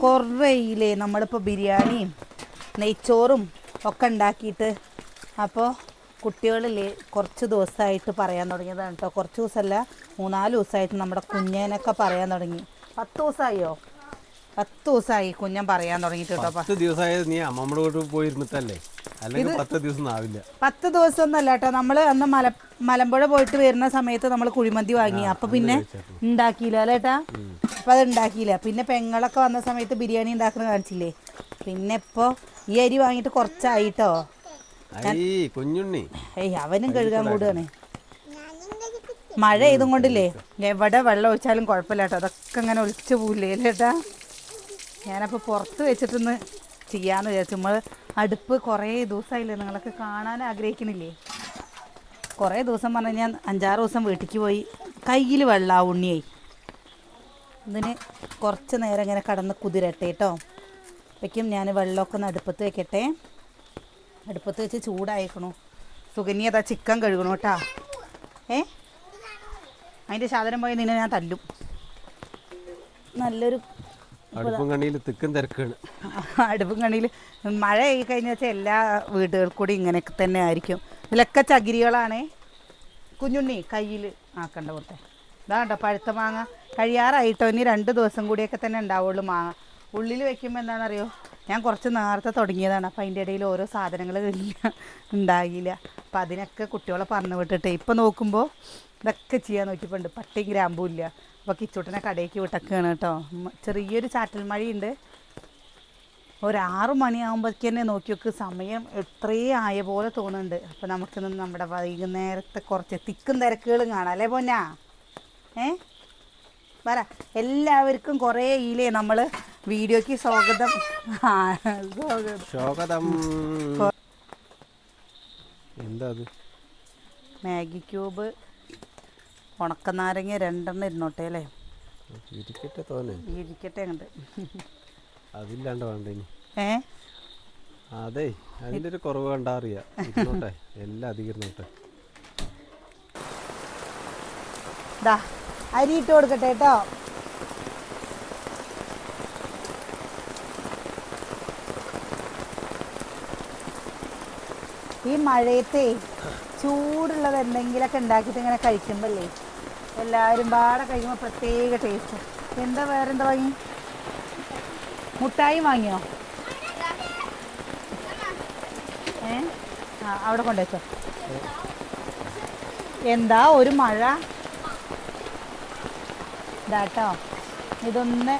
കുറേയില്ലേ നമ്മളിപ്പോൾ ബിരിയാണിയും നെയ്ച്ചോറും ഒക്കെ ഉണ്ടാക്കിയിട്ട് അപ്പോൾ കുട്ടികളില്ലേ കുറച്ച് ദിവസമായിട്ട് പറയാൻ തുടങ്ങിയതാണ് കേട്ടോ കുറച്ച് ദിവസമല്ല മൂന്നാൽ ദിവസമായിട്ട് നമ്മുടെ കുഞ്ഞേനൊക്കെ പറയാൻ തുടങ്ങി. പത്ത് ദിവസമായോ പത്ത് ദിവസമായി കുഞ്ഞൻ പറയാൻ തുടങ്ങിയിട്ട് കേട്ടോ പത്ത് ദിവസമായത് നീ അമ്മമ്മയുടെ പോയിരുന്നിട്ടല്ലേ? പത്ത് ദിവസം പത്ത് ദിവസം ഒന്നല്ല കേട്ടോ. നമ്മൾ അന്ന് മല മലമ്പുഴ പോയിട്ട് വരുന്ന സമയത്ത് നമ്മൾ കുഴിമന്തി വാങ്ങി. അപ്പൊ പിന്നെ ഉണ്ടാക്കിയില്ല അല്ലേട്ടാ അപ്പൊ അത് ഉണ്ടാക്കിയില്ല. പിന്നെ പെങ്ങളൊക്കെ വന്ന സമയത്ത് ബിരിയാണി ഉണ്ടാക്കുന്ന കാണിച്ചില്ലേ? പിന്നെ ഇപ്പൊ ഈ അരി വാങ്ങിട്ട് കുറച്ചായിട്ടോ? കുഞ്ഞുണ്ണി. ഏയ് അവനും കഴുകാൻ കൂടുകയാണ് മഴ ഇതും കൊണ്ടില്ലേ എവിടെ വെള്ളം ഒഴിച്ചാലും കുഴപ്പമില്ല കേട്ടോ. അതൊക്കെ അങ്ങനെ ഒളിച്ചു പോവില്ലേ അല്ലേട്ടാ ഞാനപ്പോൾ പുറത്ത് വെച്ചിട്ടൊന്ന് ചെയ്യാന്ന് വിചാരിച്ചു. നമ്മൾ അടുപ്പ് കുറേ ദിവസമായില്ലേ നിങ്ങളൊക്കെ കാണാൻ ആഗ്രഹിക്കുന്നില്ലേ കുറേ ദിവസം പറഞ്ഞു ഞാൻ അഞ്ചാറ് ദിവസം വീട്ടിലേക്ക് പോയി കയ്യിൽ വെള്ളം ഉണ്ണിയായി. ഇതിന് കുറച്ച് നേരം ഇങ്ങനെ കടന്ന് കുതിരട്ടെ കേട്ടോ വയ്ക്കും ഞാൻ വെള്ളമൊക്കെ ഒന്ന് അടുപ്പത്ത് വെക്കട്ടെ. അടുപ്പത്ത് വെച്ച് ചൂടായിക്കണു. സുകന്യ അതാ ചിക്കൻ കഴുകണു കേട്ടാ ഏ? അതിന്റെ സാധനം പോയി നിന്നെ ഞാൻ തല്ലും. നല്ലൊരു അടുപ്പും കണിയിൽ തിക്കും തിരക്കാണ്. അടുപ്പും കണിയിൽ മഴ ആയി കഴിഞ്ഞാൽ വെച്ചാൽ എല്ലാ വീടുകൾ കൂടി ഇങ്ങനെയൊക്കെ തന്നെ ആയിരിക്കും. ഇതിലൊക്കെ ചകിരികളാണേ. കുഞ്ഞുണ്ണി കയ്യിൽ ആക്കണ്ട പോട്ടെ ഇതാണ്ടോ പഴുത്ത മാങ്ങ. കഴിയാറായിട്ടോ ഇനി രണ്ട് ദിവസം കൂടിയൊക്കെ തന്നെ ഉണ്ടാവുള്ളൂ മാങ്ങ. ഉള്ളിൽ വെക്കുമ്പോൾ എന്താണെന്നറിയോ? ഞാൻ കുറച്ച് നേരത്തെ തുടങ്ങിയതാണ്. അപ്പോൾ അതിന്റെ ഇടയിൽ ഓരോ സാധനങ്ങൾ ഉണ്ടാകില്ല അപ്പം അതിനൊക്കെ കുട്ടികളെ പറഞ്ഞു വിട്ടിട്ട്. ഇപ്പം നോക്കുമ്പോൾ ഇതൊക്കെ ചെയ്യാൻ നോക്കിയപ്പോണ്ട് പട്ടി ഗ്രാമ്പും ഇല്ല. അപ്പോൾ കിച്ചൂട്ടനെ കടയ്ക്ക് വിട്ടക്കാണ് കേട്ടോ. ചെറിയൊരു ചാറ്റൽ മഴയുണ്ട്. ഒരാറു മണിയാകുമ്പോഴേക്ക് തന്നെ നോക്കി നോക്ക് സമയം എത്രയും ആയ പോലെ തോന്നുന്നുണ്ട്. അപ്പോൾ നമുക്കിന്ന് നമ്മുടെ വൈകുന്നേരത്തെ കുറച്ച് തിക്കും തിരക്കുകളും കാണാം. അല്ലേ പൊന്നാ? ഏ? പറ എല്ലാവർക്കും കുറേ ഇല്ലേ നമ്മൾ വീഡിയോക്ക് സ്വാഗതം. സ്വാഗതം. എന്താ മാഗി ക്യൂബ് ഉണക്കനാരങ്ങ രണ്ടെണ്ണം ഇരുന്നോട്ടെ അല്ലേ? ഇരിക്കട്ടെ തോന്നെ ഇരിക്കട്ടെ അങ്ങോട്ട് അതില്ലാണ്ട് വേണ്ട ഇനി ഏ? അതെ അതിന്റെ ഒരു കുറവ് കണ്ടാ അറിയാം. ഇരുന്നോട്ടെ എല്ലാം അധികം ഇരുന്നോട്ടെ ദാ അരി ഇട്ട് കൊടുക്കട്ടെ കേട്ടോ. ഈ മഴയത്തെ ചൂടുള്ളത് എന്തെങ്കിലുമൊക്കെ ഉണ്ടാക്കിയിട്ട് ഇങ്ങനെ കഴിക്കുമ്പല്ലേ എല്ലാവരും പാടെ കഴിക്കുമ്പോൾ പ്രത്യേക ടേസ്റ്റ് എന്താ വേറെന്താ വാങ്ങി? മുട്ടായി വാങ്ങിയോ? ഏ? ആ അവിടെ കൊണ്ടുവച്ചോ എന്താ ഒരു മഴ? ഇതാട്ടോ. ഇതൊന്ന്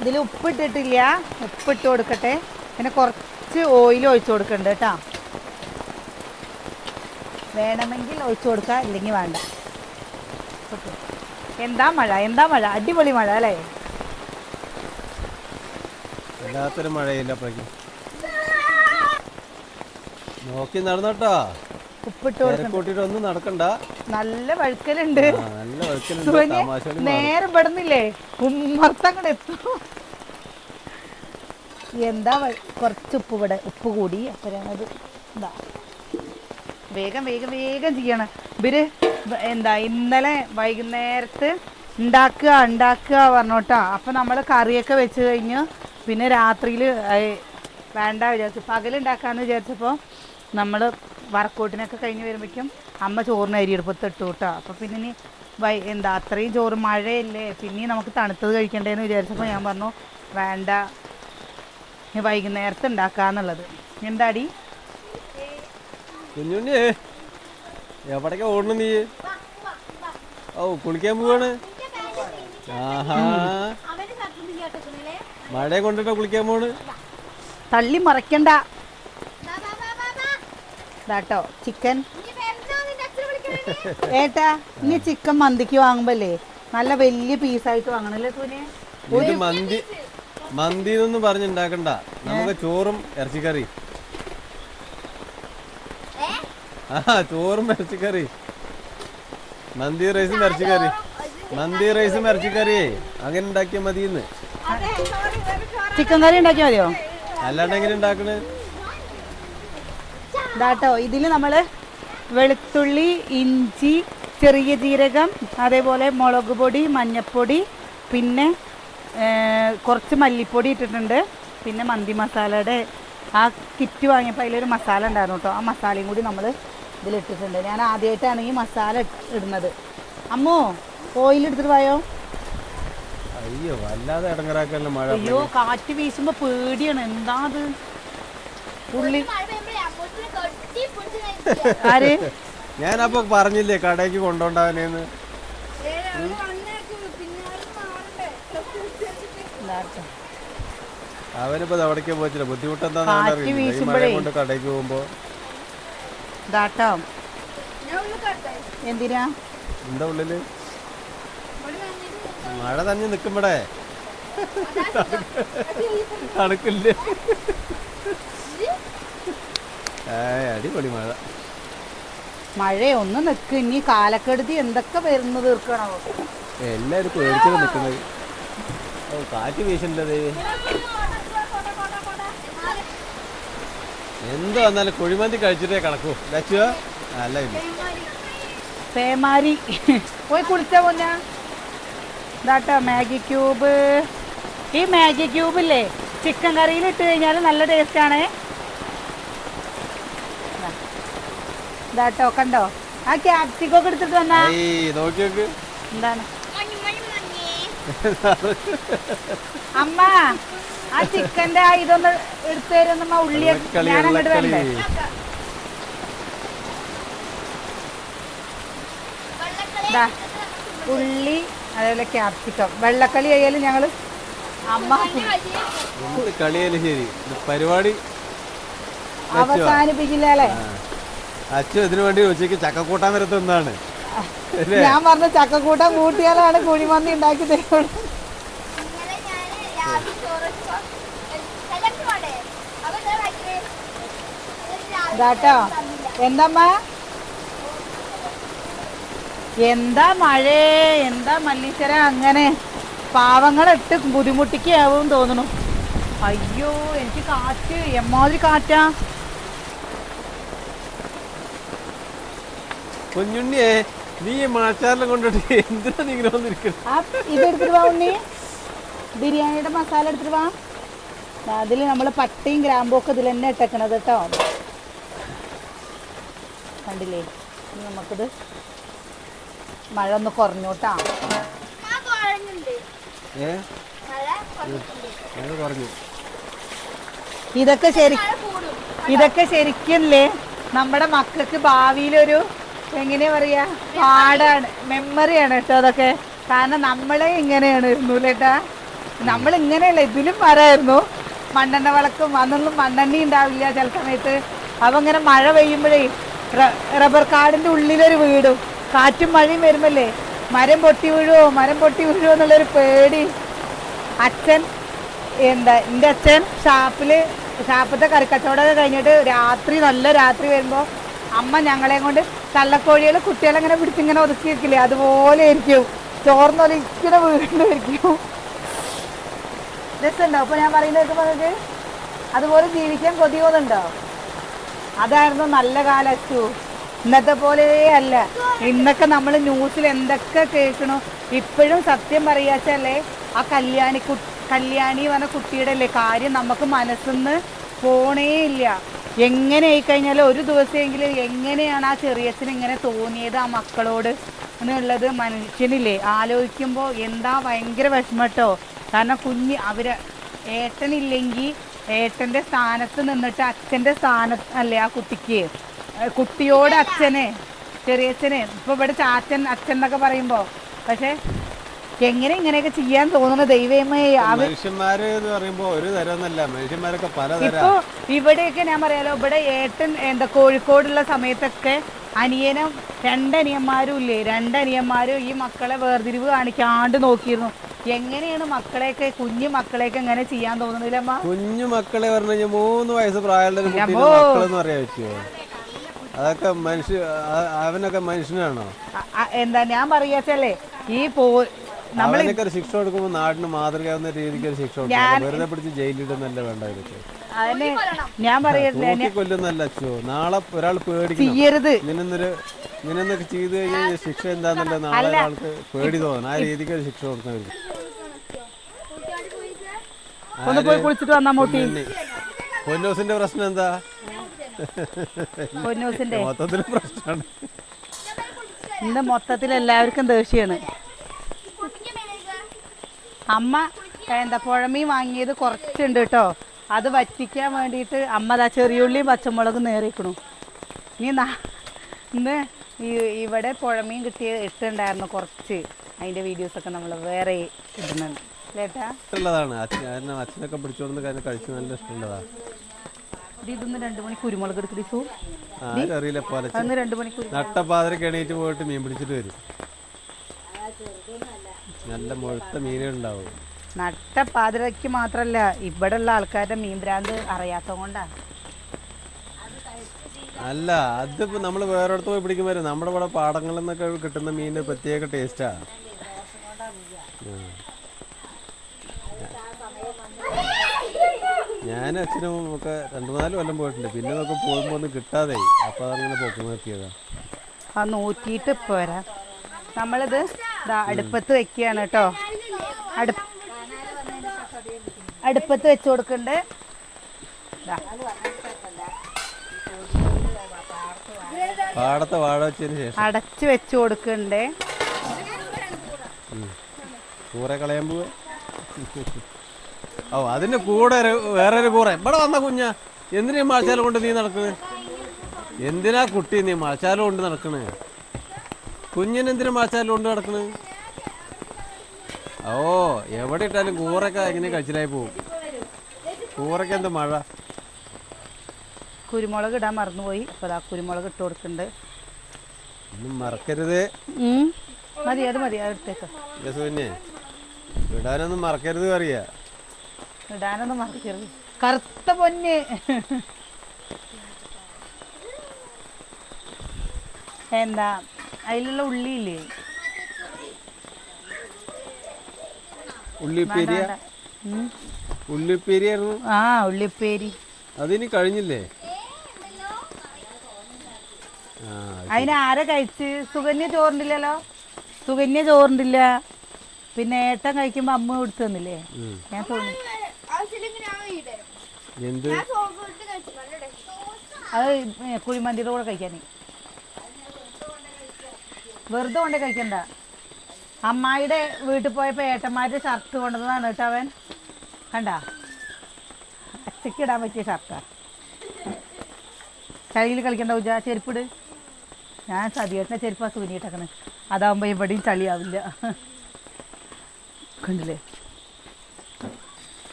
ഇതിൽ ഉപ്പിട്ടിട്ടില്ല. ഉപ്പിട്ട് കൊടുക്കട്ടെ. പിന്നെ കുറച്ച് ഓയിൽ ഒഴിച്ചു കൊടുക്കണ്ട കേട്ടോ. വേണമെങ്കിൽ ഒഴിച്ചു കൊടുക്കുക ഇല്ലെങ്കിൽ വേണ്ട. എന്താ മഴ? എന്താ മഴ? അടിപൊളി മഴ അല്ലേ? വല്ലാത്തൊരു മഴയില്ല അപ്പോഴേക്കും. നോക്കി നടന്നോട്ടോ. ഉപ്പിട്ട് തിരക്കൂട്ടിട്ട് ഒന്നും നടക്കണ്ട. നല്ല വഴുക്കലുണ്ട്. ആ, നല്ല വെക്കലുണ്ട് സുകന്യ, തമാശ നേരെ പെടുന്നില്ലേ? ഉമ്മർത്തങ്ങടെ എത്തും. എന്താ കുറച്ച് ഉപ്പ് ഇവിടെ ഉപ്പ് കൂടി. അപ്പോഴാണത് ഇതാ. വേഗം വേഗം വേഗം ചെയ്യണം. ഇവർ എന്താ ഇന്നലെ വൈകുന്നേരത്ത് ഉണ്ടാക്കുക ഉണ്ടാക്കുക പറഞ്ഞോട്ടാ. അപ്പൊ നമ്മൾ കറിയൊക്കെ വെച്ച് കഴിഞ്ഞ് പിന്നെ രാത്രിയിൽ വേണ്ട വിചാരിച്ചു. പകലുണ്ടാക്കാന്ന് വിചാരിച്ചപ്പോൾ നമ്മൾ വർക്കൗട്ടിനൊക്കെ കഴിഞ്ഞ് വരുമ്പോഴേക്കും അമ്മ ചോറിന് അരി എടുപ്പത്ത് ഇട്ടു കേട്ടോ അപ്പോൾ പിന്നെ ഇനി വൈ എന്താ അത്രയും ചോറ് മഴയല്ലേ പിന്നെയും നമുക്ക് തണുത്തത് കഴിക്കണ്ടേന്ന് വിചാരിച്ചപ്പോൾ ഞാൻ പറഞ്ഞു വേണ്ട വൈകുന്നേരത്ത് ഉണ്ടാക്കാന്നുള്ളത് എന്താടി? കുഞ്ഞുണ്ണി. എവിടേക്കാ ഓടണം നീ? ഓ കുളിക്കാൻ പോവാണ്. ആഹാ. മഴയെ കൊണ്ടിട്ടോ കുളിക്കാൻ പോണ് തള്ളി മറക്കണ്ട. ഇതാട്ടോ ചിക്കൻ. ഏട്ടാ ഇനി ചിക്കൻ മന്തിക്ക് വാങ്ങുമ്പല്ലേ നല്ല വലിയ പീസായിട്ട് വാങ്ങണല്ലേ സൂര്യ? മന്തി മന്തി എന്നൊന്നും പറഞ്ഞുണ്ടാക്കണ്ട നമുക്ക് ചോറും ഇറച്ചിക്കറി ആ ചോറും ഇറച്ചിക്കറി. മന്തി റൈസും ഇറച്ചിക്കറി. മന്തി റൈസും ഇറച്ചിക്കറി. അങ്ങനെ ഉണ്ടാക്കിയാൽ മതിയെന്ന്. ചിക്കൻ കറി ഉണ്ടാക്കിയാൽ മതിയോ? അല്ലാണ്ട് എങ്ങനെ ഉണ്ടാക്കണേ? ഇതാട്ടോ ഇതിൽ നമ്മൾ വെളുത്തുള്ളി ഇഞ്ചി ചെറിയ ജീരകം അതേപോലെ മുളക് പൊടി മഞ്ഞപ്പൊടി പിന്നെ കുറച്ച് മല്ലിപ്പൊടി ഇട്ടിട്ടുണ്ട്. പിന്നെ മന്തി മസാലയുടെ ആ കിറ്റ് വാങ്ങിയപ്പോൾ അതിലൊരു മസാല ഉണ്ടായിരുന്നു കേട്ടോ. ആ മസാലയും കൂടി നമ്മൾ ഇതിലിട്ടിട്ടുണ്ട്. ഞാൻ ആദ്യമായിട്ടാണ് ഈ മസാല ഇടുന്നത്. അമ്മോ ഓയിൽ എടുത്തിട്ട് പോയോ അയ്യോ വല്ലാതെ ഇടങ്ങറാക്കല്ല മഴ അയ്യോ കാറ്റ് വീശുമ്പോ പേടിയാണ്. എന്താ അത് പുള്ളി. ആര്? ഞാനപ്പോ പറഞ്ഞില്ലേ കടയ്ക്ക് കൊണ്ടോണ്ടാവനേന്ന്. അവനിപ്പോ അവിടേക്ക് പോയിട്ടില്ല. ബുദ്ധിമുട്ടെന്താന്ന് എന്താ അറിയില്ല ഈ മഴ വീശുമ്പഴേ. കൊണ്ട് കടയ്ക്ക് പോകുമ്പോ ഇതാട്ടോ എന്തിനാ? എന്താ ഉള്ളിൽ? മഴ തന്നെ നിക്കുമ്പടേ. തണുക്കില്ല? അടിപൊളി മഴ. മഴ ഒന്ന് നിക്ക്. ഇനി കാലക്കെടുതി എന്തൊക്കെ വരുന്നു തീർക്കണോ? എല്ലാരും പേടിച്ചത് നിക്കുന്നത്. ഓ കാറ്റ് വീശണ്ടത്. എന്ത് വന്നാലും കുഴിമന്തി കഴിച്ചിട്ടേ കണക്കൂ. ലച്ചുവോ അല്ല ഇല്ല പേമാരി. പോയി കുളിച്ച പോന്ന? ഇതാട്ടോ മാഗി ക്യൂബ്. ഈ മാഗി ക്യൂബില്ലേ ചിക്കൻ കറിയിൽ ഇട്ട് കഴിഞ്ഞാൽ നല്ല ടേസ്റ്റ് ആണ്. ഇതാട്ടോ കണ്ടോ? ആ ക്യാപ്സിക്കോ ഒക്കെ എടുത്തിട്ട് വന്നാ? എന്താണ്. അമ്മ ആ ചിക്കന്റെ ഇതൊന്ന് എടുത്തു തരുന്നമ്മ ഉള്ളി ഞാൻ അങ്ങോട്ട് വരണ്ടേ? ഉള്ളി അതേപോലെ ക്യാപ്സിക്കം വെള്ളക്കളി ആയാലും ഞങ്ങൾ അമ്മ. കളിയാലും ശരി. പരിപാടി അവസാനിപ്പിക്കില്ല അച്ഛൻ ഇതിനു വേണ്ടി ഉച്ചയ്ക്ക് ചക്കക്കൂട്ടാൻ വരെ തിന്നാണ് അല്ലേ? ഞാൻ പറഞ്ഞ ചക്കക്കൂട്ടം കൂട്ടിയാലാണ് കുഴിമന്തി ഉണ്ടാക്കി തരുന്നത് ഇതാട്ടോ. എന്തമ്മ? എന്താ മഴേ? എന്താ മല്ലീശ്വര? അങ്ങനെ പാവങ്ങളിട്ട് ബുദ്ധിമുട്ടിക്കാവും തോന്നുന്നു. അയ്യോ എനിക്ക് കാറ്റ്. എമ്മാതിരി കാറ്റാ. കുഞ്ഞുണ്ണിയെ നീ ഈ മഴച്ചാറിലും കൊണ്ടിട്ട് എന്തിനാ നീ ഇങ്ങനെ വന്നിരിക്കുന്നത് ആ ഇത് എടുത്തിട്ട് വാ ഉണ്ണി. ബിരിയാണിയുടെ മസാല എടുത്തിട്ട് വാ. അതിൽ നമ്മൾ പട്ടയും ഗ്രാമ്പും ഒക്കെ ഇതിൽ തന്നെ ഇട്ടേക്കണത് കേട്ടോ. കണ്ടില്ലേ? നമുക്കിത് മഴ ഒന്ന് കുറഞ്ഞോട്ടാ. ഇതൊക്കെ ശരി. ഇതൊക്കെ ശരിക്കല്ലേ? നമ്മുടെ മക്കൾക്ക് ഭാവിയിലൊരു എങ്ങനെയാ പറയാ? പാടാണ്. മെമ്മറിയാണ് കേട്ടോ അതൊക്കെ. കാരണം നമ്മളെ ഇങ്ങനെയാണ് ഇരുന്നൂലേട്ടാ നമ്മൾ ഇങ്ങനെയല്ല ഇതിലും മരമായിരുന്നു മണ്ണെണ്ണ വിളക്കും അന്നൊന്നും മണ്ണെണ്ണി ഉണ്ടാവില്ല ചില സമയത്ത്. അപ്പം ഇങ്ങനെ മഴ പെയ്യുമ്പോഴേ റബ്ബർ കാടിന്റെ ഉള്ളിലൊരു വീടും കാറ്റും മഴയും വരുമല്ലേ മരം പൊട്ടി വീഴുവോ? മരം പൊട്ടി വീഴുവോ എന്നുള്ളൊരു പേടി. അച്ഛൻ എന്താ എന്റെ അച്ഛൻ ഷാപ്പിൽ ഷാപ്പത്തെ കറിക്കച്ചവടമൊക്കെ കഴിഞ്ഞിട്ട് രാത്രി നല്ല രാത്രി വരുമ്പോൾ അമ്മ ഞങ്ങളെ കൊണ്ട് കള്ളക്കോഴികൾ കുട്ടികളെ അങ്ങനെ പിടിച്ചിങ്ങനെ ഒതുക്കി വെക്കില്ലേ? അതുപോലെ ഇരിക്കും ആയിരിക്കും ചോർന്നൊലിക്കുന്ന വീണ്ടുമായിരിക്കും രസമുണ്ടോ? അപ്പോൾ ഞാൻ പറയുന്നത് നിങ്ങൾക്ക് അതുപോലെ ജീവിക്കാൻ കൊതിയോന്നുണ്ടോ? അതായിരുന്നു നല്ല കാലത്തു. ഇന്നത്തെ പോലെ അല്ല. ഇന്നൊക്കെ നമ്മൾ ന്യൂസിൽ എന്തൊക്കെ കേൾക്കണോ ഇപ്പോഴും സത്യം പറയാച്ചല്ലേ ആ കല്യാണി കല്യാണി പറഞ്ഞ കുട്ടിയുടെ അല്ലേ? കാര്യം നമുക്ക് മനസ്സിന്ന് പോണേ ഇല്ല എങ്ങനെ ആയിക്കഴിഞ്ഞാൽ ഒരു ദിവസമെങ്കിലും എങ്ങനെയാണ് ആ ചെറിയച്ഛന് ഇങ്ങനെ തോന്നിയത് ആ മക്കളോട് എന്നുള്ളത് മനുഷ്യനില്ലേ? ആലോചിക്കുമ്പോൾ എന്താ ഭയങ്കര വിഷമട്ടോ കാരണം കുഞ്ഞ് അവർ ഏട്ടനില്ലെങ്കിൽ ഏട്ടന്റെ സ്ഥാനത്ത് നിന്നിട്ട് അച്ഛന്റെ സ്ഥാനത്ത് അല്ലേ ആ കുട്ടിക്ക്? കുട്ടിയോട് അച്ഛനെ ചെറിയച്ഛനെ. ഇപ്പോൾ ഇവിടെ ചാച്ചൻ അച്ഛൻ എന്നൊക്കെ പറയുമ്പോൾ പക്ഷെ എങ്ങനെ ഇങ്ങനെയൊക്കെ ചെയ്യാൻ തോന്നുന്നു? ദൈവമേ മനുഷ്യന്മാര് എന്ന് പറയുമ്പോ ഒരു തരമെന്നല്ല മനുഷ്യന്മാരൊക്കെ പലതരം ഇപ്പൊ ഇവിടെയൊക്കെ ഞാൻ പറയാലോ ഇവിടെ ഏട്ടൻ എന്താ കോഴിക്കോടുള്ള സമയത്തൊക്കെ അനിയനും രണ്ടനിയന്മാരും ഇല്ലേ? രണ്ടനിയന്മാരും ഈ മക്കളെ വേർതിരിവ് കാണിക്കാണ്ട് നോക്കിയിരുന്നു. എങ്ങനെയാണ് മക്കളെയൊക്കെ കുഞ്ഞു മക്കളെയൊക്കെ എങ്ങനെ ചെയ്യാൻ തോന്നുന്നില്ല അമ്മ? കുഞ്ഞു മക്കളെ പറഞ്ഞു കഴിഞ്ഞാൽ മൂന്ന് വയസ്സ് പ്രായമുള്ള. മക്കളെന്ന് പറയാൻ പറ്റുമോ അതൊക്കെ മനുഷ്യ അവനൊക്കെ മനുഷ്യനാണോ? എന്താ ഞാൻ പറയാച്ചല്ലേ ഈ പോ നമ്മൾ ഒരു ശിക്ഷ കൊടുക്കുമ്പോൾ നാടിന് മാതൃകയാവുന്ന രീതിക്ക് ഒരു ശിക്ഷ വെറുതെ പിടിച്ച് ജയിലിടുന്നല്ല വേണ്ട ഇതൊക്കെ? അതിന് ഞാൻ പറയട്ടെ കൊല്ലുന്നല്ല അച്ഛോ. നാളെ ഒരാൾ പേടിക്കണം. ചെയ്യരുത്. നിന്നൊരു നിന്നൊക്കെ ചെയ്തു കഴിഞ്ഞാൽ ശിക്ഷ എന്താന്നല്ല നാളെ ഒരാൾക്ക് പേടി തോന്നണം ആ രീതിക്ക് ഒരു ശിക്ഷ. ഒന്ന് പോയി കുളിച്ചിട്ട് വന്നാ മോട്ടി. പൊന്നൂസിന്റെ പ്രശ്നം എന്താ? പൊന്നൂസിന്റെ. മൊത്തത്തിൽ പ്രശ്നമാണ്. ഇന്ന് മൊത്തത്തിൽ എല്ലാവർക്കും മീനൊക്കെ അമ്മ എന്താ പുഴമീൻ വാങ്ങിയത് കുറച്ചുണ്ട് കേട്ടോ. അത് വറ്റിക്കാൻ വേണ്ടിയിട്ട് അമ്മ ദാ ചെറിയുള്ളിയും പച്ചമുളകും നേറിക്കണു ഇനി നാ- ഇന്ന് ഇവിടെ പുഴമീൻ കിട്ടിയ ഇട്ടുണ്ടായിരുന്നു കുറച്ച്. അതിന്റെ വീഡിയോസൊക്കെ നമ്മൾ വേറെ ഇടുന്നുണ്ട്. ഇഷ്ടമുള്ളതാണ്. അച്ഛനൊക്കെ പിടിച്ചോണ്ട് നല്ല ഇതൊന്ന് രണ്ട് മണി കുരുമുളക് ആരും അറിയില്ല നട്ടപ്പാതിരക്ക് എണീറ്റ് പോയിട്ട് മീൻ പിടിച്ചിട്ട് വരും. നല്ല മുഴുത്ത മീനുണ്ടാവും നട്ട പാതിരയ്ക്ക് മാത്രല്ല ഇവിടെ ഉള്ള ആൾക്കാരുടെ മീൻ ഭ്രാന്ത് അറിയാത്ത കൊണ്ടാ. അല്ല അതിപ്പോ നമ്മൾ വേറെടുത്ത് പോയി പിടിക്കുമ്പോൾ നമ്മുടെ ഇവിടെ പാടങ്ങളിൽ നിന്നൊക്കെ കിട്ടുന്ന മീനിന് പ്രത്യേക ടേസ്റ്റാ ഞാൻ അച്ഛനും ഒക്കെ രണ്ടു നാല് കൊല്ലം പോയിട്ടുണ്ട്. പിന്നെ നമുക്ക് പോകുമ്പോൾ ഒന്നും കിട്ടാതെ അപ്പൊ അതങ്ങനെ പൊക്കി നിർത്തിയതാ ആ നോക്കിയിട്ട് പോരാ. നമ്മളിത് ദാ അടുപ്പത്ത് വെക്കുകയാണ് കേട്ടോ. അടുപ്പ് അടുപ്പത്ത് വെച്ച് കൊടുക്കണ്ട്. പാടത്തെ വാഴ വെച്ചതിന് ശേഷം. അടച്ച് വെച്ച് കൊടുക്കണ്ടേ. കൂറെ കളയുമ്പോ ഓ അതിന്റെ കൂടെ ഒരു- വേറെ ഒരു കൂറ. ഇവിടെ വന്ന കുഞ്ഞ. എന്തിനാ മാച്ചാലും കൊണ്ട് നീ നടക്കുന്നത് എന്തിനാ കുട്ടി നീ മഴച്ചാല കൊണ്ട് നടക്കണേ? കുഞ്ഞിന് മാച്ചാലും കൊണ്ട് നടക്കണ്? ഓ എവിടെ ഇട്ടാലും കൂറൊക്കെ എങ്ങനെ കഴിച്ചിലായി പോവും. കൂറൊക്കെ എന്ത് മഴ? കുരുമുളക് ഇടാൻ മറന്നുപോയി. അപ്പോൾ അതാ കുരുമുളക് ഇട്ട് കൊടുക്കുന്നുണ്ട് ഒന്നും മറക്കരുത്. മതി അത് മതി ഇടാനൊന്നും മറക്കരുത് അറിയാ. ഇടാനൊന്നും മറക്കരുത്. കറുത്ത പൊന്ന്. എന്താ? അതിലുള്ള ഉള്ളിയില്ലേ? ഉള്ളിപ്പേരിയ? വേണ്ട. ഉം. ഉള്ളിപ്പേരിയായിരുന്നു? ആ ഉള്ളിപ്പേരി. അതിനി കഴിഞ്ഞില്ലേ? ആ അതിന് ആരെ കഴിച്ച്? സുകന്യ ചോറുണ്ടില്ലല്ലോ? സുകന്യ ചോറുണ്ടില്ല. പിന്നെ ഏട്ടൻ കഴിക്കുമ്പോ അമ്മ കൊടുത്തു തന്നില്ലേ. ഞാൻ തോന്നി. അത് കുഴിമന്തിയുടെ കൂടെ കഴിക്കാനേ. വെറുതെ കൊണ്ട് കഴിക്കണ്ട. അമ്മായിയുടെ വീട്ടിൽ പോയപ്പോ ഏട്ടന്മാരുടെ ഷർട്ട് കൊണ്ടതാണ് കേട്ടോ അവൻ. കണ്ട? അച്ചയ്ക്ക് ഇടാൻ പറ്റിയ ഷർട്ടാ ചളിയിൽ കളിക്കണ്ട ഉജ ചെരുപ്പിട്. ഞാൻ സതിയേട്ടന്റെ ചെരുപ്പാ സൂനിയിട്ടേക്കണേ അതാവുമ്പോൾ എവിടെയും ചളിയാവില്ല. കണ്ടില്ലേ?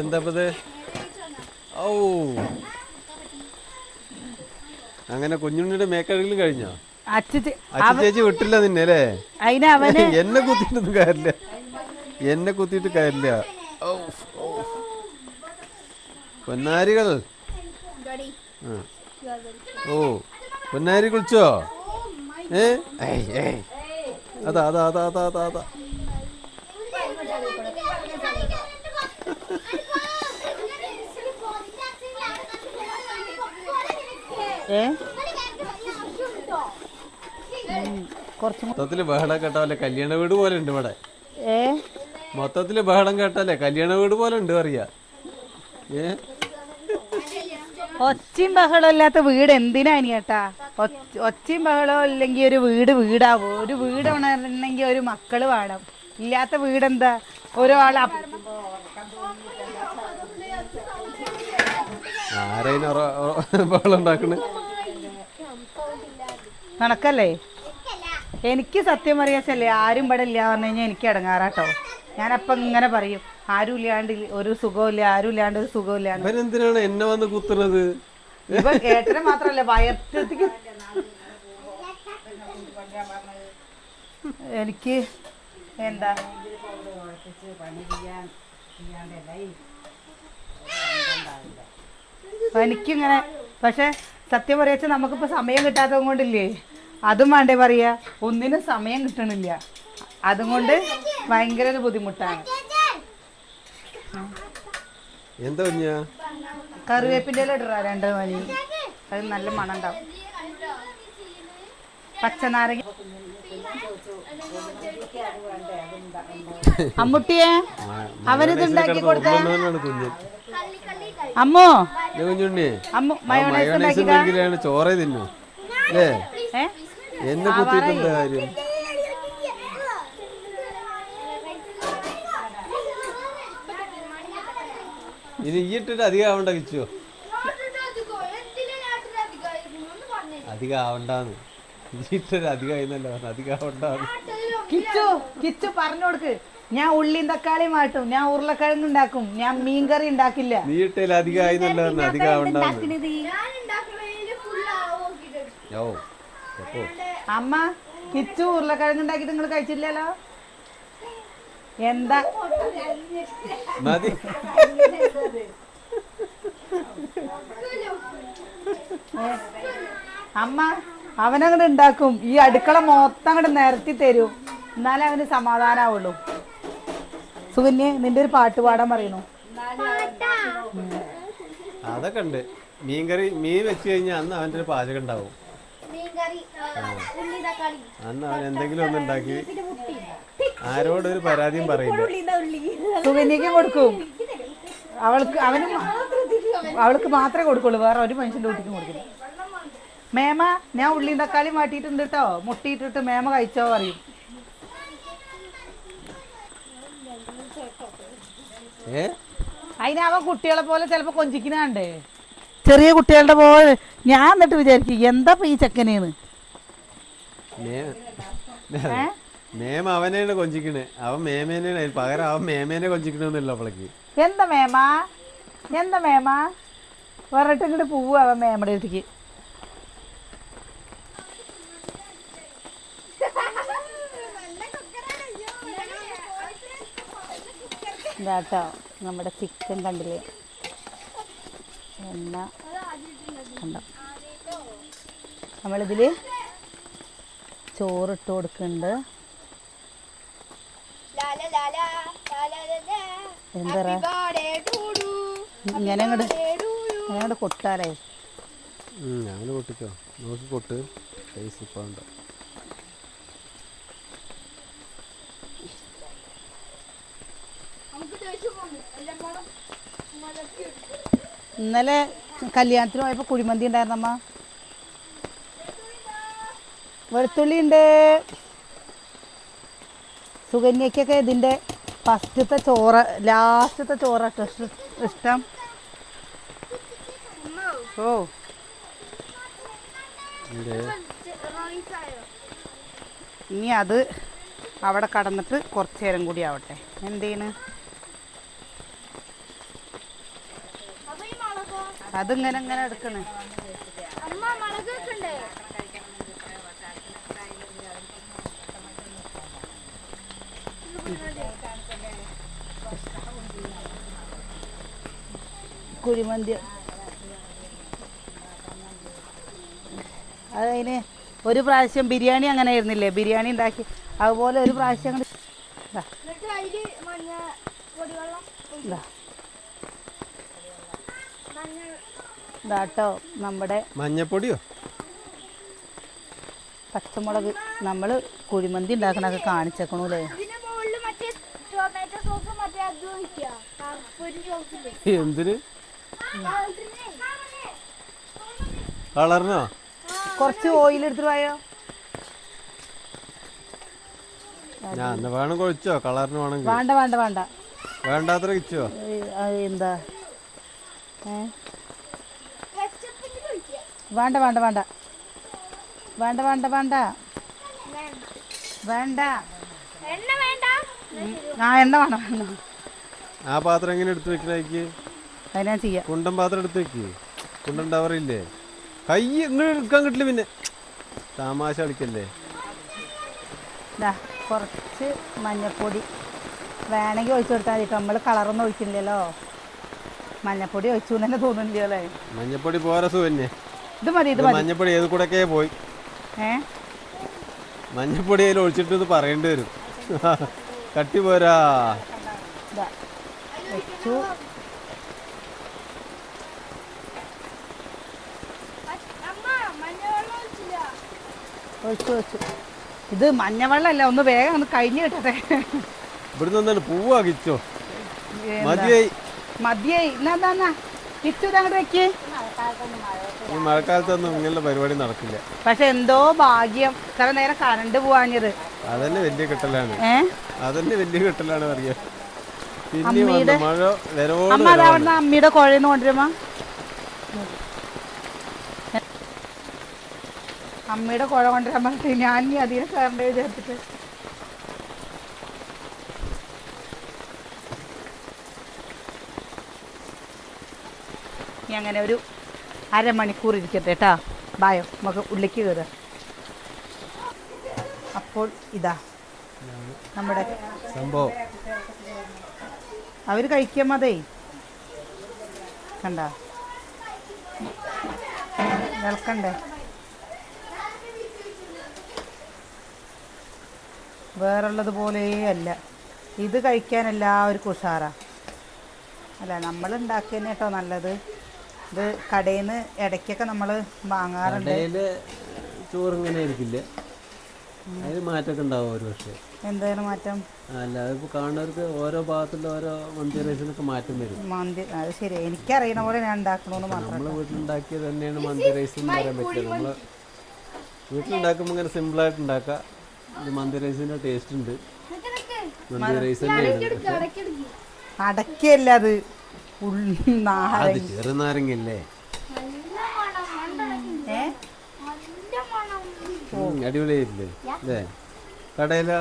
എന്താ ഓ അങ്ങനെ കുഞ്ഞുണ്ണിയുടെ മേക്കഴിലും കഴിഞ്ഞോ? ചേച്ചി വിട്ടില്ല നിന്നെ അല്ലേ? അതിന് അവന് എന്നെ കുത്തിയിട്ടൊന്നും കാര്യമില്ല. എന്നെ കുത്തിയിട്ട് കാര്യമില്ല. പൊന്നാരികൾ. ഓ പൊന്നാരി കുളിച്ചോ? ഏ. അതാ അതാ അതാ അതാ അതാ അതാ. ഏ? കുറച്ചും മൊത്തത്തിൽ ബഹളം കേട്ടാലേ കല്യാണ വീട് പോലെ ഉണ്ട് ഇവിടെ. ഏ? മൊത്തത്തിൽ ബഹളം കേട്ടാലേ കല്യാണ വീട് പോലെ ഉണ്ട് അറിയാ. ഏ? ഒച്ചയും ബഹളം ഇല്ലാത്ത വീട് എന്തിനാ കേട്ടാ ഒച്ചയും ബഹളവും ഇല്ലെങ്കിൽ ഒരു വീട് വീടാവോ? ഒരു വീട് ഉണർന്നെങ്കിൽ ഒരു മക്കൾ വേണം. ഇല്ലാത്ത വീടെന്താ? ഒരാളാ ആരെയും ബഹളം ഉണ്ടാക്കണേ? കണക്കല്ലേ എനിക്ക് സത്യം പറയാച്ചല്ലേ ആരും ഇവിടെ ഇല്ല പറഞ്ഞു കഴിഞ്ഞാൽ എനിക്ക് ഇടങ്ങാറാട്ടോ. ഞാനപ്പം ഇങ്ങനെ പറയും ആരും ഇല്ലാണ്ട് ഒരു സുഖമില്ല ആരും ഇല്ലാണ്ട് ഒരു സുഖമില്ലാണ്ട് എന്നെ വന്ന് കുത്തുന്നത്? ഇപ്പൊ ഏട്ടനെ മാത്രല്ല വയറ്റത്തേക്ക് എനിക്ക് എന്താ? എനിക്കിങ്ങനെ പക്ഷെ സത്യം പറയാച്ച നമുക്കിപ്പോ സമയം കിട്ടാത്തത് കൊണ്ടില്ലേ? അതും വേണ്ടേ പറയാ? ഒന്നിനും സമയം കിട്ടണില്ല. അതും കൊണ്ട് ഭയങ്കര ഒരു ബുദ്ധിമുട്ടാണ്. എന്താ കറിവേപ്പിന്റെ ഇടറ രണ്ട് മണി അത് നല്ല മണം ഉണ്ടാവും. പച്ചനാരങ്ങ. അമ്മുട്ടിയെ അവനിത് ഉണ്ടാക്കി കൊടുത്തേ. അമ്മോ. അമ്മോ മയോണൈസ് ചോറേ തിന്നു? അല്ലേ? ഏ? എന്നെ കുത്തിയിട്ടുണ്ട് കാര്യം? ഇനി ഈട്ടിട്ട് അധികം ആവണ്ട കിച്ചോ. അധികം ആവണ്ടാന്ന് ഈട്ടൊരു അധികം ആയിരുന്നല്ലോ അധികം ആവണ്ടാന്ന് കിച്ചു കിച്ചു പറഞ്ഞു കൊടുക്ക്. ഞാൻ ഉള്ളിയും തക്കാളിയും മാറ്റും ഞാൻ ഉരുളക്കിഴങ്ങ് ഉണ്ടാക്കും. ഞാൻ മീൻകറി ഉണ്ടാക്കില്ല. നീ അധികം ആയിരുന്നല്ലോ അധികം ആവണ്ടാന്ന് ഓ അപ്പോ അമ്മ കിച്ചു ഉരുളക്കിഴങ്ങ് ഉണ്ടാക്കിയിട്ട് നിങ്ങൾ കഴിച്ചില്ലല്ലോ? എന്താ? മതി. അമ്മ അവനങ്ങോട്ട് ഉണ്ടാക്കും. ഈ അടുക്കള മൊത്തം അങ്ങോട്ട് നിരത്തി തരും. എന്നാലേ അവന് സമാധാനാവുള്ളൂ. സുകന്യെ നിന്റെ ഒരു പാട്ട് പാടാൻ പറയണു. അതൊക്കെ ഉണ്ട്. മീൻകറി മീൻ വെച്ച് കഴിഞ്ഞാൽ അന്ന് അവന്റെ ഒരു പാചകം ഉണ്ടാവും. എന്തെങ്കിലും ഒന്ന് ഉണ്ടാക്കി. ആരോടും ഒരു പരാതിയും പറയില്ല. സുകന്യക്ക് കൊടുക്കും. അവൾക്ക് അവന് അവൾക്ക് മാത്രമേ കൊടുക്കുള്ളൂ. വേറെ ഒരു മനുഷ്യന്റെ കുട്ടിക്കും കൊടുക്കില്ല. മേമ ഞാൻ ഉള്ളിയും തക്കാളി മാറ്റിയിട്ടുണ്ട് കേട്ടോ മുട്ടിയിട്ടിട്ട് മേമ കഴിച്ചോ പറയും. ഏ? അതിന് അവൻ കുട്ടികളെ പോലെ ചിലപ്പോൾ കൊഞ്ചിക്കുന്നുണ്ട് ചെറിയ കുട്ടികളുടെ പോലെ ഞാൻ എന്നിട്ട് വിചാരിക്കും എന്താ ഈ ചെക്കനേന്ന്? മേമ അവനെയാണ് കൊഞ്ചിക്കണേ. അവൻ മേമേനെ പകരം അവൻ മേമേനെ കൊഞ്ചിക്കണമെന്നില്ല അവളേക്ക് എന്താ മേമ? എന്താ മേമ? വേറിട്ട് ഇങ്ങോട്ട് പോവുക അവൻ മേമയുടെ അടുത്തേക്ക്. കേട്ടോ നമ്മുടെ ചിക്കൻ കണ്ടില്ലേ? എണ്ണ കണ്ടോ? നമ്മളിതിൽ ചോറിട്ട് കൊടുക്കുന്നുണ്ട്. എന്താ ഇങ്ങനെ അങ്ങോട്ട് ഇങ്ങനെ അങ്ങോട്ട് കൊട്ടാലേ? അങ്ങനെ കൊട്ടിക്കോ. നോക്കി കൊട്ട്. പൈസ ഇപ്പം ഇന്നലെ കല്യാണത്തിന് പോയപ്പോൾ കുഴിമന്തി ഉണ്ടായിരുന്നമ്മ വെളുത്തുള്ളി ഉണ്ട്. സുകന്യക്കൊക്കെ ഇതിന്റെ ഫസ്റ്റത്തെ ചോറ് ലാസ്റ്റത്തെ ചോറ ഇഷ്ടം. ഓ. എന്തേ? ഇനി അത് അവിടെ കടന്നിട്ട് കുറച്ച് നേരം കൂടി ആവട്ടെ. എന്തേന് അതിങ്ങനെ ഇങ്ങനെ എടുക്കണേ. കുഴിമന്തി. അതിന് ഒരു പ്രാവശ്യം ബിരിയാണി അങ്ങനെ ആയിരുന്നില്ലേ? ബിരിയാണി ഉണ്ടാക്കി. അതുപോലെ ഒരു പ്രാവശ്യം ഇതാ, ഇതാട്ടോ നമ്മുടെ മഞ്ഞപ്പൊടിയോ? പച്ചമുളക്. നമ്മൾ കുഴിമന്തി ഉണ്ടാക്കണൊക്കെ കാണിച്ചേക്കണൂലേ എന്തിന്? കളറിനോ? കുറച്ച് ഓയിൽ എടുത്തിട്ട് പോയോ ഞാൻ വേണം കൊഴിച്ചോ കളറിന് വേണം വേണ്ട വേണ്ട വേണ്ട. വേണ്ടാത്ര എന്താ ഏ കെച്ചപ്പിന്റെ ഒഴിക്കുക വേണ്ട വേണ്ട വേണ്ട. വേണ്ട വേണ്ട വേണ്ട. വേണ്ട. ആ എണ്ണ വേണം വേണ്ട ആ പാത്രം എങ്ങനെ എടുത്ത് വെക്കണേക്ക് അതിനാ ചെയ്യാം. കുണ്ടൻ പാത്രം എടുത്ത് വെക്ക്. കുണ്ടൻ ടവറില്ലേ കൈ ഇങ്ങനെ എടുക്കാൻ കിട്ടില്ല പിന്നെ. തമാശ കളിക്കല്ലേ? കുറച്ച് മഞ്ഞപ്പൊടി വേണമെങ്കിൽ ഒഴിച്ചു കൊടുത്താൽ മതി. നമ്മൾ കളറൊന്നും ഒഴിക്കില്ലല്ലോ. മഞ്ഞപ്പൊടി ഒഴിച്ചു തന്നെ മഞ്ഞപ്പൊടി പോരാ സുവന്നെ ഇത് മതി ഇത് മതി. മഞ്ഞപ്പൊടി ഏത് കൂടെയൊക്കെ പോയി? ഏ? മഞ്ഞപ്പൊടി അതിൽ ഒഴിച്ചിട്ട് ഇത് പറയേണ്ടി വരും. കട്ടി പോരാ. ഇതാ വെച്ചു. അമ്മ മഞ്ഞ വെള്ളം ഒഴിച്ചില്ല ഒഴിച്ചു. വെച്ചു ഇത് മഞ്ഞവെള്ളമല്ല ഒന്ന് വേഗം ഒന്ന് കഴിഞ്ഞു കിട്ടട്ടെ. ഇവിടുന്ന് ഒന്നാണ് പൂവാകിച്ചോ മതിയായി. മതിയായി. എന്നാ എന്നാ, ഇട്ടു അങ്ങോട്ട് വെക്ക്. ഈ മഴക്കാലത്തൊന്നും ഇങ്ങനെയുള്ള പരിപാടി നടക്കില്ല. പക്ഷെ എന്തോ ഭാഗ്യം. ഇത്ര നേരം കറണ്ട് പോവാഞ്ഞത്. അതന്നെ വലിയ കെട്ടലാണ്. അതന്നെ വലിയ കെട്ടലാണ് അറിയാം. പിന്നെ മഴ വരവോട് അമ്മ അത് അവിടുന്ന് അമ്മയുടെ കുഴന്ന് കൊണ്ടുവരുമ്പോ അമ്മയുടെ കുഴ കൊണ്ടുവരാൻ പറഞ്ഞിട്ട് ഞാൻ ഇനി അധികം കറണ്ട് വിചാരിച്ചിട്ട്. അങ്ങനെ ഒരു അരമണിക്കൂർ ഇരിക്കട്ടെ കേട്ടാ. ബായോ നമുക്ക് ഉള്ളിലേക്ക് കയറുക അപ്പോൾ ഇതാ നമ്മുടെ സംഭവം. അവർ കഴിക്കാൻ മതേ. കണ്ട? കേൾക്കണ്ടേ? വേറുള്ളത് പോലെ അല്ല. ഇത് കഴിക്കാൻ എല്ലാവർക്കും ഉഷാറാ. അല്ല നമ്മൾ ഉണ്ടാക്കിയ കേട്ടോ നല്ലത് ഇത് കടയിൽ നിന്ന് ഇടയ്ക്കൊക്കെ നമ്മൾ വാങ്ങാറുണ്ട്. ചോറ് ഇങ്ങനെ ആയിരിക്കില്ല അതിന് മാറ്റമൊക്കെ ഉണ്ടാവും ഒരു പക്ഷേ. എന്തായാലും മാറ്റം? അല്ല അതിപ്പോ കാണുന്നവർക്ക് ഓരോ ഭാഗത്തുള്ള ഓരോ മന്തി റൈസിനൊക്കെ മാറ്റം വരും. മന്തി അത് ശരി എനിക്കറിയണ പോലെ ഞാൻ ഉണ്ടാക്കണമെന്ന് മാത്രം നമ്മൾ വീട്ടിലുണ്ടാക്കിയത് തന്നെയാണ് മന്തി റൈസ് എന്ന് പറയാൻ പറ്റില്ല നമ്മൾ വീട്ടിലുണ്ടാക്കുമ്പോൾ ഇങ്ങനെ സിമ്പിളായിട്ട് ഉണ്ടാക്കാം. ഇത് മന്തി റൈസിന്റെ ടേസ്റ്റ് ഉണ്ട്. മന്തി റൈസ് തന്നെയാണ്. പക്ഷേ അടക്കല്ല അത്. അത് നാരങ്ങ. ചെറുനാരങ്ങല്ലേ നല്ല മണം കണ്ടോ? ഏ? മണം ഉം, അടിപൊളിയായിട്ടില്ലേ? അല്ലേ? കടയിലെ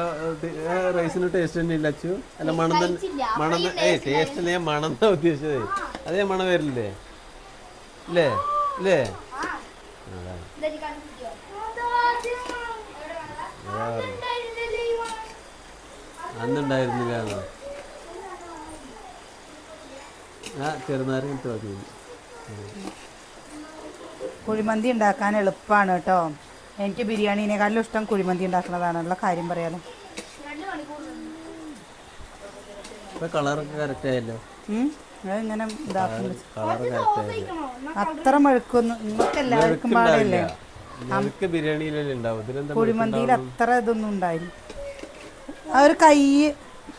റൈസിന് ടേസ്റ്റ് തന്നെ ഇല്ല അച്ചു. അല്ല മണം തന്നെ കഴിച്ചില്ല. മണം അപ്പൊ ഈ ഏയ് ടേസ്റ്റ് ഞാൻ മണം എന്നാ ഉദ്ദേശിച്ചത്. അതേ മണം വരില്ലേ? ഇല്ലേ? ഇല്ലേ? അതാ. ഇതൊരു കണ്ടുപിടിച്ചോ? അതാ, അതാ പറഞ്ഞെ. ഉണ്ടായിരുന്നില്ലേ ഈ മണം? അന്നുണ്ടായിരുന്നില്ല എന്നോ ആ ചെറുനാരങ്ങ ഇട്ട് മതി. കുഴിമന്തി ഉണ്ടാക്കാൻ എളുപ്പമാണ് കേട്ടോ. എനിക്ക് ബിരിയാണിനെക്കാളും ഇഷ്ടം കുഴിമന്തി ഉണ്ടാക്കുന്നതാണുള്ള കാര്യം പറയാലോ കളറൊക്കെ കറക്റ്റ് ആയല്ലോ. അത്ര മഴക്കൊന്നും നിങ്ങൾക്ക് എല്ലാവർക്കും പാടല്ലേ? കുഴിമന്തിയിൽ അത്ര ഇതൊന്നും ഉണ്ടായില്ല. ആ ഒരു കൈ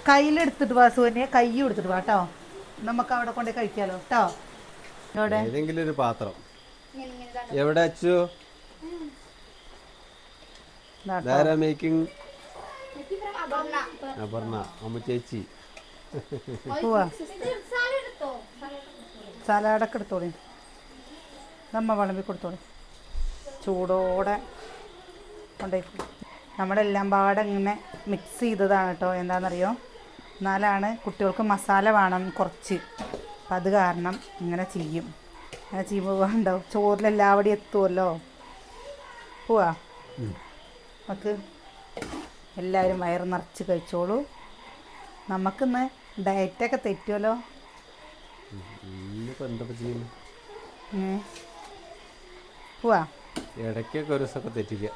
കയ്യിലെടുത്തിട്ട് വാ സുവനെ കൈ കൊടുത്തിട്ട് വാ കേട്ടോ. നമുക്ക് അവിടെ കൊണ്ട് കഴിക്കാലോ. കേട്ടോ എവിടെ? ഏതെങ്കിലും ഒരു പാത്രം. എവിടെ അച്ചു? ധാരാ മേക്കിംഗ് അപർണ. അമ്മ ചേച്ചി. പോവാ? സലാഡൊക്കെ എടുത്തോളി. നമ്മ വിളമ്പി കൊടുത്തോളി. ചൂടോടെ കൊണ്ടുപോയി നമ്മളെല്ലാം പാടെ ഇങ്ങനെ മിക്സ് ചെയ്തതാണ് കേട്ടോ എന്താണെന്നറിയോ എന്നാലാണ് കുട്ടികൾക്ക് മസാല വേണം കുറച്ച്. അപ്പം അത് കാരണം ഇങ്ങനെ ചെയ്യും. അങ്ങനെ ചെയ്യുമ്പോൾ ഉണ്ടാവും ചോറിലെല്ലാവടെയും എത്തുമല്ലോ പോവാ. നമുക്ക് എല്ലാവരും വയറ് നിറച്ച് കഴിച്ചോളൂ. നമുക്കിന്ന് ഡയറ്റൊക്കെ തെറ്റുമല്ലോ. പോവാ. ഇടയ്ക്കൊക്കെ ഒരു ദിവസമൊക്കെ തെറ്റിക്കുക.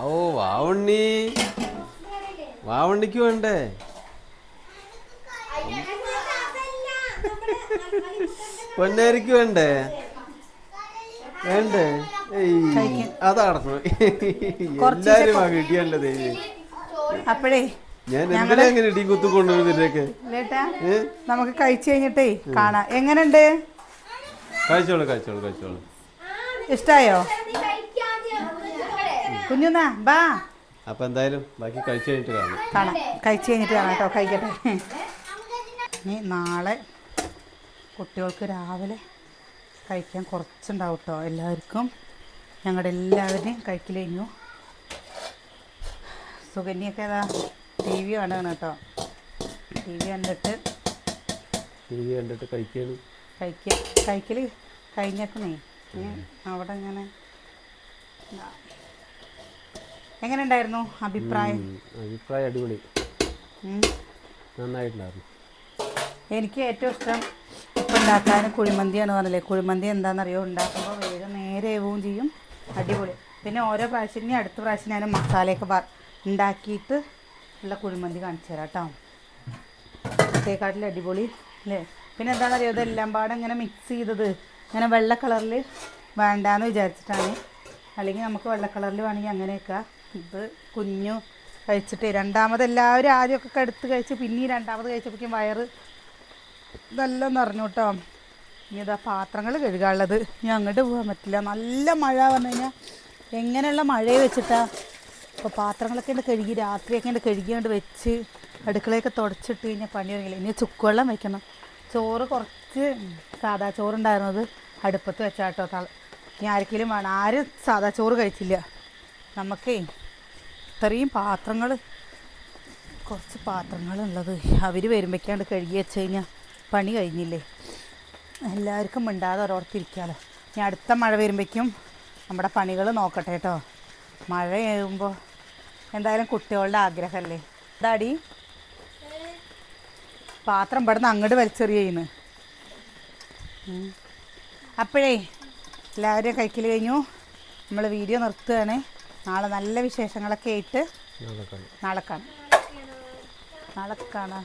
ഓ വാവണ്ണി. വാവണ്ണിക്ക് വേണ്ടേ? പൊന്നേരിക്ക് വേണ്ടേ? വേണ്ടേ? അതടന്നു. എല്ലാരും ആ കിട്ടിയല്ലേ അപ്പോഴേ ഞാൻ എന്തിനാ അങ്ങനെ ഇടി കുത്തു കൊണ്ടുവരുന്നതിനൊക്കെ നമുക്ക് കഴിച്ചു കഴിഞ്ഞിട്ടേ കാണാം. എങ്ങനെയുണ്ട്? കഴിച്ചോളൂ കഴിച്ചോളൂ കഴിച്ചോളൂ. ഇഷ്ടായോ. കുഞ്ഞുന്നാ ബാ. അപ്പൊ എന്തായാലും ബാക്കി കഴിച്ചു കഴിഞ്ഞിട്ട് കാണാം. കാണാം. കഴിച്ചു കഴിഞ്ഞിട്ട് കാണാം കേട്ടോ കഴിക്കട്ടെ. ഇനി നാളെ കുട്ടികൾക്ക് രാവിലെ കഴിക്കാൻ കുറച്ചുണ്ടാവും കേട്ടോ. എല്ലാവർക്കും ഞങ്ങളുടെ എല്ലാവരുടെയും കഴിക്കൽ കഴിഞ്ഞു. സുകന്യൊക്കെ ഏതാ? ടി വി കാണുകയാണ് കേട്ടോ. ടി വി കണ്ടിട്ട് ടി വി കണ്ടിട്ട് കഴിക്കാനും കഴിക്കുക കഴിക്കൽ കഴിഞ്ഞേക്കുന്നേ. അവിടെ ഇങ്ങനെ. എങ്ങനെ ഉണ്ടായിരുന്നു അഭിപ്രായം അഭിപ്രായം അടിപൊളി. നന്നായിട്ടുണ്ടായിരുന്നു. എനിക്ക് ഏറ്റവും ഇഷ്ടം ഇപ്പം ഉണ്ടാക്കാൻ കുഴിമന്തിയാണ് പറഞ്ഞില്ലേ? കുഴിമന്തി എന്താണെന്നറിയോ? ഉണ്ടാക്കുമ്പോൾ വേഗം നേരെ ആവുകയും ചെയ്യും. അടിപൊളി. പിന്നെ ഓരോ പ്രാവശ്യം ഇനി അടുത്ത പ്രാവശ്യം ഞാൻ മസാലയൊക്കെ ഉണ്ടാക്കിയിട്ട് ഉള്ള കുഴിമന്തി കാണിച്ചു തരാം കേട്ടോ. ഇതേക്കാട്ടിൽ അടിപൊളി അല്ലേ? പിന്നെ എന്താണെന്നറിയോ? ഇതെല്ലാം പാടെ ഇങ്ങനെ മിക്സ് ചെയ്തത്. ഇങ്ങനെ വെള്ള കളറിൽ വേണ്ടാന്ന് വിചാരിച്ചിട്ടാണ്. അല്ലെങ്കിൽ നമുക്ക് വെള്ള കളറിൽ വേണമെങ്കിൽ അങ്ങനെയൊക്കെ ഇത് കുഞ്ഞു കഴിച്ചിട്ട് രണ്ടാമത് എല്ലാവരും ആദ്യമൊക്കെ എടുത്ത് കഴിച്ച് പിന്നെ രണ്ടാമത് കഴിച്ചപ്പോഴേക്കും വയറ് നല്ല നിറഞ്ഞു കേട്ടോ. ഇനി പാത്രങ്ങൾ കഴുകാനുള്ളത്. ഇനി അങ്ങോട്ട് പോകാൻ പറ്റില്ല. നല്ല മഴ വന്നു കഴിഞ്ഞാൽ എങ്ങനെയുള്ള മഴയെ വെച്ചിട്ടാ? അപ്പോൾ പാത്രങ്ങളൊക്കെ ഉണ്ട് കഴുകി രാത്രിയൊക്കെ ഉണ്ട് കഴുകിയാണ്ട് വെച്ച് അടുക്കളയൊക്കെ തുടച്ചിട്ട് കഴിഞ്ഞാൽ പണി തുടങ്ങില്ല. ഇനി ചുക്കുവെള്ളം വെക്കണം. ചോറ് കുറച്ച് സാദാ ചോറുണ്ടായിരുന്നത് അടുപ്പത്ത് വെച്ചാട്ടോ ഇനി ആർക്കെങ്കിലും വേണം. ആരും സാദാ ചോറ് കഴിച്ചില്ല. നമുക്കേ ഇത്രയും പാത്രങ്ങൾ കുറച്ച് പാത്രങ്ങളുള്ളത്. അവർ വരുമ്പോഴേക്കാണ്ട് കഴുകി വെച്ച് കഴിഞ്ഞാൽ പണി കഴിഞ്ഞില്ലേ? എല്ലാവർക്കും മിണ്ടാതെ ഓരോരുത്തിരിക്കാമല്ലോ ഇനി അടുത്ത മഴ വരുമ്പോഴേക്കും നമ്മുടെ പണികൾ നോക്കട്ടെ കേട്ടോ. മഴ കഴിയുമ്പോൾ എന്തായാലും കുട്ടികളുടെ ആഗ്രഹമല്ലേ എന്താടി? പാത്രം ഇവിടുന്ന് അങ്ങോട്ട് വലിച്ചെറിയുന്നു. അപ്പോഴേ എല്ലാവരും കഴിക്കൽ കഴിഞ്ഞു. നമ്മൾ വീഡിയോ നിർത്തുകയാണ്. നാളെ നല്ല വിശേഷങ്ങളൊക്കെ ആയിട്ട് നടക്കണം നാളെ കാണാം. നാളെ കാണാം.